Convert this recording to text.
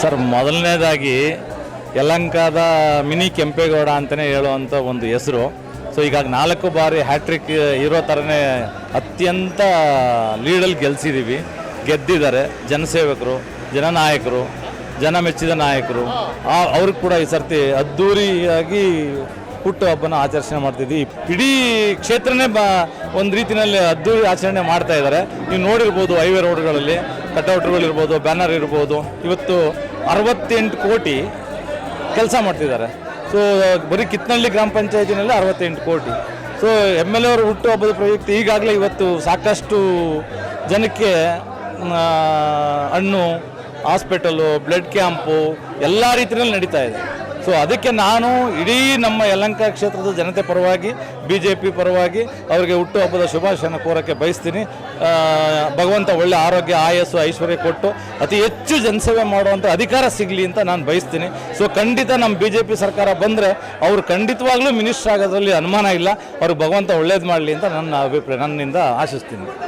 Sir, ಮೊದಲನೇದಾಗಿ ಯಲಂಕಾದ mini Kempegowda ಅಂತಲೇ ಹೇಳುವಂಥ ಒಂದು ಹೆಸರು. ಸೊ ಈಗ ನಾಲ್ಕು ಬಾರಿ ಹ್ಯಾಟ್ರಿಕ್ ಇರೋ ಥರನೇ ಅತ್ಯಂತ ಲೀಡಲ್ಲಿ ಗೆಲ್ಸಿದ್ದೀವಿ ಗೆದ್ದಿದ್ದಾರೆ. ಜನಸೇವಕರು, ಜನನಾಯಕರು, ಜನ ಮೆಚ್ಚಿದ ನಾಯಕರು. ಅವ್ರಿಗೆ ಕೂಡ ಈ ಸರ್ತಿ ಅದ್ಧೂರಿಯಾಗಿ ಹುಟ್ಟು ಹಬ್ಬನ ಆಚರಣೆ ಮಾಡ್ತಿದ್ವಿ. ಇಡೀ ಕ್ಷೇತ್ರನೇ ಬ, ಒಂದು ರೀತಿಯಲ್ಲಿ ಅದ್ದೂರಿ ಆಚರಣೆ ಮಾಡ್ತಾ ಇದ್ದಾರೆ ನೀವು ನೋಡಿರ್ಬೋದು ಹೈವೇ ರೋಡ್ಗಳಲ್ಲಿ. ಕಟೌಟ್ಗಳಿರ್ಬೋದು ಬ್ಯಾನರ್ ಇರ್ಬೋದು ಇವತ್ತು ಅರವತ್ತೆಂಟು ಕೋಟಿ ಕೆಲಸ ಮಾಡ್ತಿದ್ದಾರೆ. ಸೊ ಬರೀ ಕಿತ್ನಳ್ಳಿ ಗ್ರಾಮ ಪಂಚಾಯತಿನಲ್ಲಿ ಅರವತ್ತೆಂಟು ಕೋಟಿ. ಸೊ ಎಂ ಎಲ್ ಎ ಅವರು ಹುಟ್ಟುಹಬ್ಬದ ಪ್ರಯುಕ್ತ ಈಗಾಗಲೇ ಇವತ್ತು ಸಾಕಷ್ಟು ಜನಕ್ಕೆ ಹಣ್ಣು ಹಾಸ್ಪಿಟಲು ಬ್ಲಡ್ ಕ್ಯಾಂಪು ಎಲ್ಲ ರೀತಿಯಲ್ಲಿ ನಡೀತಾ ಇದೆ. ಸೊ ಅದಕ್ಕೆ ನಾನು ಇಡೀ ನಮ್ಮ ಯಲಂಕ ಕ್ಷೇತ್ರದ ಜನತೆ ಪರವಾಗಿ ಬಿ ಜೆ ಪಿ ಪರವಾಗಿ ಅವರಿಗೆ ಹುಟ್ಟುಹಬ್ಬದ ಶುಭಾಶಯನ ಕೋರಕ್ಕೆ ಬಯಸ್ತೀನಿ. ಭಗವಂತ ಒಳ್ಳೆ ಆರೋಗ್ಯ, ಆಯಸ್ಸು, ಐಶ್ವರ್ಯ ಕೊಟ್ಟು ಅತಿ ಹೆಚ್ಚು ಜನಸೇವೆ ಮಾಡುವಂಥ ಅಧಿಕಾರ ಸಿಗಲಿ ಅಂತ ನಾನು ಬಯಸ್ತೀನಿ. ಸೊ ಖಂಡಿತ ನಮ್ಮ ಬಿ ಜೆ ಪಿ ಸರ್ಕಾರ ಬಂದರೆ ಅವರು ಖಂಡಿತವಾಗ್ಲೂ ಮಿನಿಸ್ಟರ್ ಆಗೋದ್ರಲ್ಲಿ ಅನುಮಾನ ಇಲ್ಲ. ಅವ್ರಿಗೆ ಭಗವಂತ ಒಳ್ಳೇದು ಮಾಡಲಿ ಅಂತ ನನ್ನ ಅಭಿಪ್ರಾಯ, ನನ್ನಿಂದ ಆಶಿಸ್ತೀನಿ.